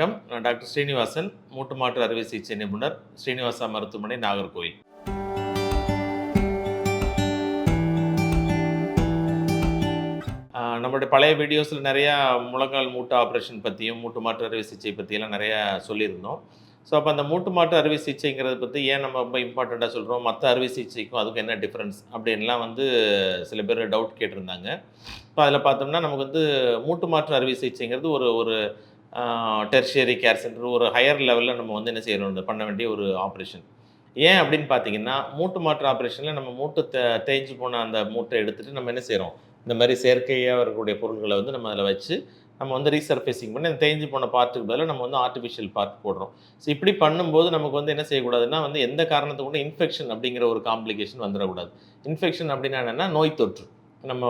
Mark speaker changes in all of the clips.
Speaker 1: வணக்கம். நான் டாக்டர் ஸ்ரீனிவாசன் மூட்டு மாற்று அறுவை சிகிச்சை நிபுணர் ஸ்ரீனிவாசா மருத்துவமனை நாகர்கோவில். நம்மளுடைய பழைய வீடியோஸில் நிறையா முழங்கால் மூட்டு ஆப்ரேஷன் பற்றியும் மூட்டு மாற்று அறுவை சிகிச்சை பற்றியெல்லாம் நிறையா சொல்லியிருந்தோம். ஸோ அப்போ அந்த மூட்டு மாற்று அறுவை சிகிச்சைங்கிறத பற்றி ஏன் நம்ம ரொம்ப இம்பார்ட்டண்ட்டாக சொல்கிறோம் மற்ற அறுவை சிகிச்சைக்கும் அதுக்கும் என்ன டிஃப்ரென்ஸ்? அப்படின்லாம் வந்து சில பேர் டவுட் கேட்டிருந்தாங்க. இப்போ அதில் பார்த்தோம்னா நமக்கு வந்து மூட்டு மாற்று அறுவை சிகிச்சைங்கிறது ஒரு ஒரு டெர்ஷியரி கேர் சென்டர் ஒரு ஹையர் லெவலில் நம்ம வந்து என்ன செய்யணும்? பண்ண வேண்டிய ஒரு ஆப்ரேஷன் ஏன் அப்படின்னு பார்த்தீங்கன்னா மூட்டு மாற்று ஆப்ரேஷனில் நம்ம மூட்டு தே தேய்ஞ்சு போன அந்த மூட்டை எடுத்துகிட்டு நம்ம என்ன செய்கிறோம் இந்த மாதிரி செயற்கையாக இருக்கக்கூடிய பொருட்களை வந்து நம்ம அதில் வச்சு நம்ம வந்து ரீசர்ஃபேசிங் பண்ணி அந்த தேய்ஞ்சு போன பார்ட்டுக்கு பதிலாக நம்ம வந்து ஆர்டிஃபிஷியல் பார்ட் போடுறோம். ஸோ இப்படி பண்ணும்போது நமக்கு வந்து என்ன செய்யக்கூடாதுன்னா வந்து எந்த காரணத்தை கூட இன்ஃபெக்ஷன் அப்படிங்கிற ஒரு காம்ப்ளிகேஷன் வந்துடக்கூடாது. இன்ஃபெக்ஷன் அப்படின்னா என்னென்னா நோய் தொற்று. நம்ம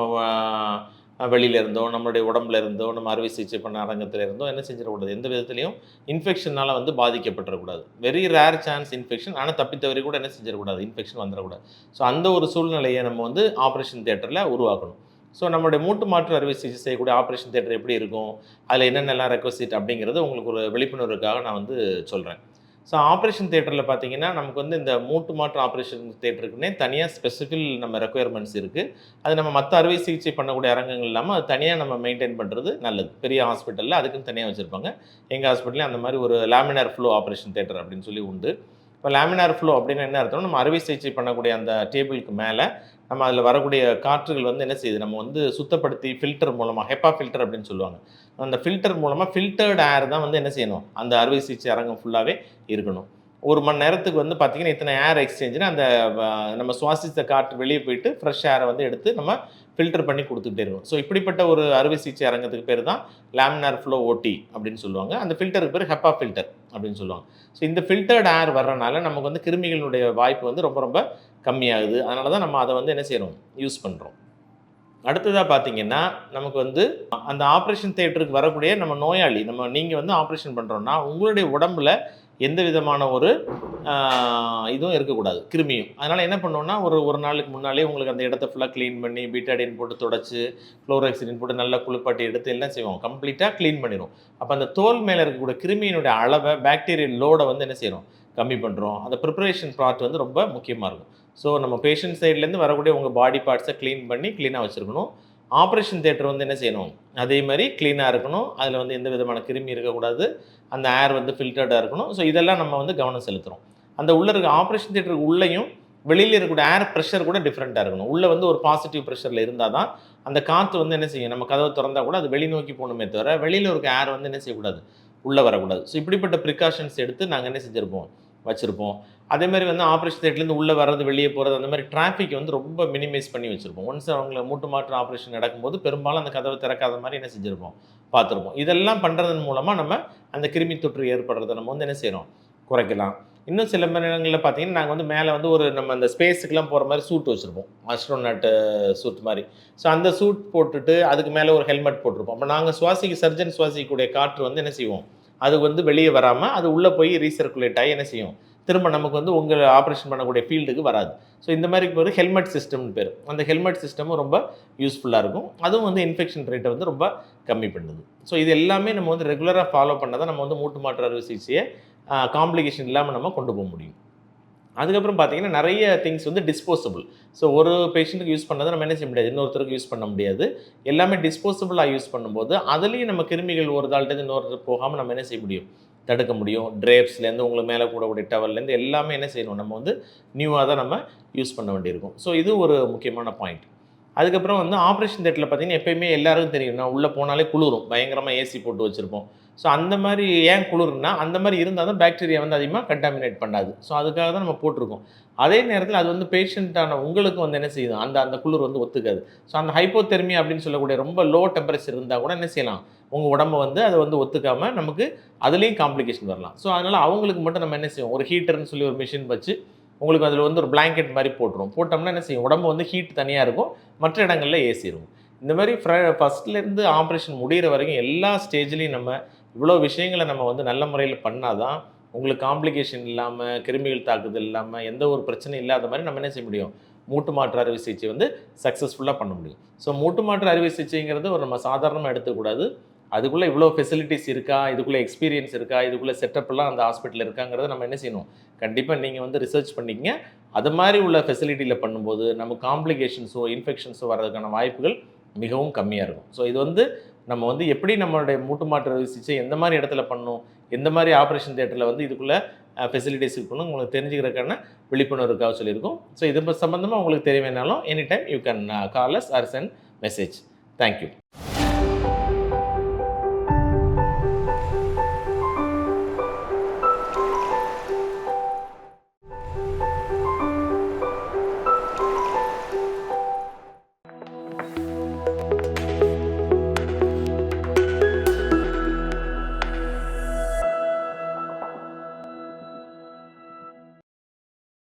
Speaker 1: வெளியில இருந்தோ நம்மளுடைய உடம்புல இருந்தோ நம்ம அறுவை சிகிச்சை பண்ண அரங்கத்தில் இருந்தோ என்ன செஞ்சிடக்கூடாது? எந்த விதத்துலையும் இன்ஃபெக்ஷனால் வந்து பாதிக்கப்பட்டுறக்கூடாது. வெரி ரேர் சான்ஸ் இன்ஃபெக்ஷன் ஆனால் தப்பித்தவரை கூட என்ன செஞ்சிடக்கூடாது? இன்ஃபெக்ஷன் வந்துடக்கூடாது. ஸோ அந்த ஒரு சூழ்நிலையை நம்ம வந்து ஆப்ரேஷன் தேட்டரில் உருவாக்கணும். ஸோ நம்மளுடைய மூட்டு மாற்று அறுவை சிகிச்சை செய்யக்கூடிய ஆப்ரேஷன் தேட்டர் எப்படி இருக்கும்? அதில் என்னென்னலாம் ரெக்வசிட் அப்படிங்கிறது உங்களுக்கு ஒரு விழிப்புணர்வுக்காக நான் வந்து சொல்கிறேன் ஸோ ஆப்ரேஷன் தேட்டரில் பார்த்தீங்கன்னா நமக்கு வந்து இந்த மூட்டு மாற்று ஆப்ரேஷன் தேட்டருக்குன்னே தனியாக ஸ்பெசிஃபிக் நம்ம ரெக்குயர்மெண்ட்ஸ் இருக்குது அது நம்ம மற்ற அறுவை சிகிச்சை பண்ணக்கூடிய அரங்கங்கள் இல்லாமல் அது தனியாக நம்ம மெயின்டைன் பண்ணுறது நல்லது. பெரிய ஹாஸ்பிட்டலில் அதுக்குன்னு தனியாக வச்சுருப்பாங்க. எங்கள் ஹாஸ்பிட்டலே அந்த மாதிரி ஒரு லேமினார் ஃப்ளோ ஆப்ரேஷன் தேட்டர் அப்படின்னு சொல்லி உண்டு. இப்போ லேமினார் ஃப்ளோ அப்படின்னு என்ன அர்த்தம் நம்ம அறுவை சிகிச்சை பண்ணக்கூடிய அந்த டேபிளுக்கு மேலே நம்ம அதில் வரக்கூடிய காற்றுகள் வந்து என்ன செய்யுது? நம்ம வந்து சுத்தப்படுத்தி ஃபில்டர் மூலமாக ஹெப்பா ஃபில்டர் அப்படின்னு சொல்லுவாங்க. அந்த ஃபில்டர் மூலமாக ஃபில்டர்டு ஏர் தான் வந்து என்ன செய்யணும்? அந்த அறுவை சிகிச்சை அரங்கம் ஃபுல்லாகவே இருக்கணும். ஒரு மணி நேரத்துக்கு வந்து பார்த்தீங்கன்னா இத்தனை ஏர் எக்ஸ்சேஞ்சுன்னு அந்த நம்ம சுவாசித்த காற்று வெளியே போயிட்டு ஃப்ரெஷ் ஏரை வந்து எடுத்து நம்ம ஃபில்டர் பண்ணி கொடுத்துக்கிட்டே இருக்கும் ஸோ இப்படிப்பட்ட ஒரு அறுவை சிகிச்சை அரங்கத்துக்கு பேர் தான் லேமினார் ஃப்ளோ ஓடி அப்படின்னு சொல்லுவாங்க. அந்த ஃபில்டருக்கு பேர் ஹெப்பா ஃபில்டர் அப்படின்னு சொல்லுவாங்க. ஸோ இந்த ஃபில்டர்டு ஏர் வர்றனால நமக்கு வந்து கிருமிகளுடைய வாய்ப்பு வந்து ரொம்ப ரொம்ப கம்மியாகுது. அதனால தான் நம்ம அதை வந்து என்ன செய்கிறோம் யூஸ் பண்ணுறோம் அடுத்ததாக பார்த்தீங்கன்னா நமக்கு வந்து அந்த ஆப்ரேஷன் தேட்டருக்கு வரக்கூடிய நம்ம நோயாளி நம்ம நீங்கள் வந்து ஆப்ரேஷன் பண்ணுறோன்னா உங்களுடைய உடம்புல எந்த விதமான ஒரு இதுவும் இருக்கக்கூடாது கிருமியும். அதனால் என்ன பண்ணோம்னா ஒரு ஒரு நாளுக்கு முன்னாலே உங்களுக்கு அந்த இடத்த ஃபுல்லாக க்ளீன் பண்ணி பீட்டாடின் போட்டு தொடச்சி குளோராக்சிடின் போட்டு நல்லா குளிப்பாட்டி எடுத்து எல்லாம் செய்வோம். கம்ப்ளீட்டாக க்ளீன் பண்ணிடும் அப்போ அந்த தோல் மேலே இருக்கக்கூடிய கிருமியினுடைய அளவை பாக்டீரியல் லோடை வந்து என்ன செய்கிறோம் கம்மி பண்ணுறோம் அந்த ப்ரிப்பரேஷன் பார்ட் வந்து ரொம்ப முக்கியமாக இருக்கும். ஸோ நம்ம பேஷண்ட் சைட்லேருந்து வரக்கூடிய உங்கள் பாடி பார்ட்ஸை க்ளீன் பண்ணி க்ளீனாக வச்சுருக்கணும். ஆப்ரேஷன் தேட்டர் வந்து என்ன செய்யணும்? அதே மாதிரி க்ளீனாக இருக்கணும். அதில் வந்து எந்த விதமான கிருமி இருக்கக்கூடாது. அந்த ஏர் வந்து ஃபில்டர்டாக இருக்கணும். ஸோ இதெல்லாம் நம்ம வந்து கவனம் செலுத்துகிறோம் அந்த உள்ளே இருக்க ஆப்ரேஷன் தேட்டருக்கு உள்ளேயும் வெளியில் இருக்கக்கூடிய ஏர் ப்ரெஷர் கூட டிஃப்ரெண்ட்டாக இருக்கணும். உள்ளே வந்து ஒரு பாசிட்டிவ் ப்ரெஷரில் இருந்தால் தான் அந்த காற்று வந்து என்ன செய்யும்? நம்ம கதவை திறந்தால் கூட அது வெளிநோக்கி போகணுமே தவிர வெளியில் இருக்க ஏர் வந்து என்ன செய்யக்கூடாது? உள்ளே வரக்கூடாது. ஸோ இப்படிப்பட்ட ப்ரிகாஷன்ஸ் எடுத்து நாங்கள் என்ன செஞ்சுருப்போம்? வச்சுருப்போம். அதேமாதிரி வந்து ஆப்ரேஷன் தேட்டர்லேருந்து உள்ளே வர்றது வெளியே போகிறது அந்த மாதிரி டிராஃபிக் வந்து ரொம்ப மினிமைஸ் பண்ணி வச்சுருப்போம். ஒன்ஸ் அவங்கள மூட்டு மாற்று ஆப்ரேஷன் நடக்கும்போது பெரும்பாலும் அந்த கதவை திறக்காத மாதிரி என்ன செஞ்சுருப்போம்? பார்த்துருப்போம். இதெல்லாம் பண்ணுறதன் மூலமாக நம்ம அந்த கிருமி தொற்று ஏற்படுறத நம்ம வந்து என்ன செய்கிறோம் குறைக்கலாம். இன்னும் சில நேரங்களில் பார்த்தீங்கன்னா நாங்கள் வந்து மேலே வந்து ஒரு நம்ம அந்த ஸ்பேஸுக்கெலாம் போகிற மாதிரி சூட் வச்சுருப்போம். அஸ்ட்ரோனட் சூட் மாதிரி. ஸோ அந்த சூட் போட்டுட்டு அதுக்கு மேலே ஒரு ஹெல்மெட் போட்டிருப்போம். அப்போ நாங்கள் சுவாசிக்க சர்ஜன் சுவாசிக்கக்கூடிய காற்று வந்து என்ன செய்வோம்? அது வந்து வெளியே வராமல் அது உள்ளே போய் ரீசர்க்குலேட் ஆகி என்ன செய்யும்? திரும்ப நமக்கு வந்து உங்கள் ஆப்ரேஷன் பண்ணக்கூடிய ஃபீல்டுக்கு வராது. ஸோ இந்த மாதிரி ஒரு ஹெல்மெட் சிஸ்டம்னு பேர். அந்த ஹெல்மெட் சிஸ்டமும் ரொம்ப யூஸ்ஃபுல்லாக இருக்கும். அதுவும் வந்து இன்ஃபெக்ஷன் ரேட்டை வந்து ரொம்ப கம்மி பண்ணுது. ஸோ இது எல்லாமே நம்ம வந்து ரெகுலராக ஃபாலோ பண்ணால் தான் நம்ம வந்து மூட்டு மாற்று அறுவை சிகிச்சையை காம்ப்ளிகேஷன் இல்லாமல் நம்ம கொண்டு போக முடியும். அதுக்கப்புறம் பார்த்தீங்கன்னா நிறைய திங்ஸ் வந்து டிஸ்போசபிள் ஸோ ஒரு பேஷண்ட்டுக்கு யூஸ் பண்ணதை நம்ம என்ன செய்ய முடியாது. இன்னொருத்தருக்கு யூஸ் பண்ண முடியாது. எல்லாமே டிஸ்போசபிளாக யூஸ் பண்ணும்போது அதுலேயும் நம்ம கிருமிகள் ஒரு தாள்கிட்ட இன்னொருத்தர் போகாமல் நம்ம என்ன செய்ய முடியும்? தடுக்க முடியும். ட்ரேப்ஸ்லேருந்து உங்களுக்கு மேலே கூடக்கூடிய டவர்லேருந்து எல்லாமே என்ன செய்யணும்? நம்ம வந்து நியூவாக தான் நம்ம யூஸ் பண்ண வேண்டியிருக்கும். ஸோ இது ஒரு முக்கியமான பாயிண்ட் அதுக்கப்புறம் வந்து ஆப்ரேஷன் தேட்டரில் பார்த்தீங்கன்னா எப்பயுமே எல்லாருக்கும் தெரியும். நான் உள்ளே போனாலே குளிரும். பயங்கரமாக ஏசி போட்டு வச்சுருப்போம். ஸோ அந்த மாதிரி ஏன் குளிர்னா அந்த மாதிரி இருந்தால் தான் பாக்டீரியா வந்து அதிகமாக கண்டாமினேட் பண்ணாது. ஸோ அதுக்காக தான் நம்ம போட்டிருக்கோம். அதே நேரத்தில் அது வந்து பேஷண்ட்டான உங்களுக்கு வந்து என்ன செய்யுது அந்த அந்த குளிர் வந்து ஒத்துக்காது. ஸோ அந்த ஹைப்போதெர்மி அப்படின்னு சொல்லக்கூடிய ரொம்ப லோ டெம்பரேச்சர் இருந்தால் கூட என்ன செய்யலாம்? உங்கள் உடம்ப வந்து அதை வந்து ஒத்துக்காமல் நமக்கு அதுலேயும் காம்ப்ளிகேஷன் வரலாம். ஸோ அதனால் அவங்களுக்கு மட்டும் நம்ம என்ன செய்வோம்? ஒரு ஹீட்டர்னு சொல்லி ஒரு மிஷின் வச்சு உங்களுக்கு அதில் வந்து ஒரு பிளாங்கெட் மாதிரி போட்டுரும் போட்டோம்னா என்ன செய்யும்? உடம்பு வந்து ஹீட் தனியாக இருக்கும். மற்ற இடங்களில் ஏசி இருக்கும். இந்த மாதிரி ஃபஸ்ட்லேருந்து ஆப்ரேஷன் முடிகிற வரைக்கும் எல்லா ஸ்டேஜ்லேயும் நம்ம இவ்வளோ விஷயங்களை நம்ம வந்து நல்ல முறையில் பண்ணால் தான் உங்களுக்கு காம்ப்ளிகேஷன் இல்லாமல் கிருமிகள் தாக்குதல் இல்லாமல் எந்த ஒரு பிரச்சனையும் இல்லாத மாதிரி நம்ம என்ன செய்ய முடியும்? மூட்டு மாற்று அறுவை சிகிச்சை வந்து சக்ஸஸ்ஃபுல்லாக பண்ண முடியும். ஸோ மூட்டு மாற்று அறுவை சிகிச்சைங்கிறது ஒரு நம்ம சாதாரணமாக எடுத்துக்கூடாது அதுக்குள்ளே இவ்வளோ ஃபெசிலிட்டிஸ் இருக்கா? இதுக்குள்ளே எக்ஸ்பீரியன்ஸ் இருக்கா? இதுக்குள்ளே செட்டப்லாம் அந்த ஹாஸ்பிட்டலில் இருக்காங்கிறத நம்ம என்ன செய்யணும்? கண்டிப்பாக நீங்கள் வந்து ரிசர்ச் பண்ணிக்கங்க. அது மாதிரி உள்ள ஃபெசிலிட்டியில் பண்ணும்போது நம்ம காம்ப்ளிகேஷன்ஸோ இன்ஃபெக்ஷன்ஸோ வர்றதுக்கான வாய்ப்புகள் மிகவும் கம்மியாக இருக்கும். ஸோ இது வந்து நம்ம வந்து எப்படி நம்மளுடைய மூட்டு மாற்று சிகிச்சை எந்த மாதிரி இடத்துல பண்ணணும் எந்த மாதிரி ஆப்ரேஷன் தேட்டரில் வந்து இதுக்குள்ளே ஃபெசிலிட்டிஸ் இருக்கணும் உங்களுக்கு தெரிஞ்சுக்கிறதுக்கான விழிப்புணர்வுக்காக சொல்லியிருக்கோம். ஸோ இது சம்மந்தமாக உங்களுக்கு தெரிய வேணாலும் any time you can call us or send message thank you